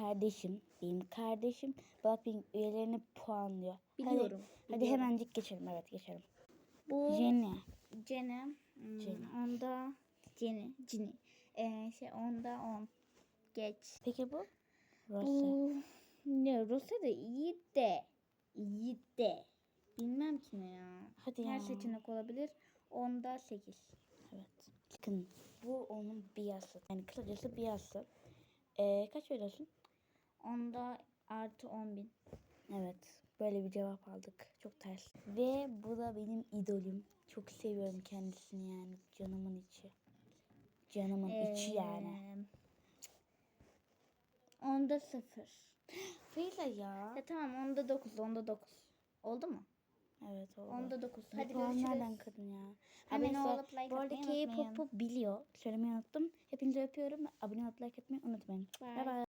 kardeşim. Benim kardeşim Blackpink üyelerini puanlıyor. Biliyorum, Hadi, hadi biliyorum. hemencik geçelim. Evet geçelim. Bu Jenny. Cene. Hmm, Jenny. Onda Jenny. Jenny. Ee, şey onda on. Geç. Peki bu? Rose. Bu ne Rose da iyi de. iyi de. Bilmem ki ne ya. Hadi Her ya. seçenek olabilir. Onda 8. Evet. Bakın bu onun biyası. Yani kısacası biyası. Ee, kaç veriyorsun? Onda artı 10 bin. Evet. Böyle bir cevap aldık. Çok ters. Ve bu da benim idolüm. Çok seviyorum kendisini yani. Canımın içi. Canımın içi yani. Ee, Onda 0. Feyza ya. Ya tamam onda 9. Onda 9. Oldu mu? Evet oldu. Onda 9. Hadi nereden görüşürüz. kadın ya? Abone Neyse, olup like Bu arada K-pop'u biliyor. Söylemeyi unuttum. Hepinizi öpüyorum. Abone olup like atmayı unutmayın. Bye. Bye bye.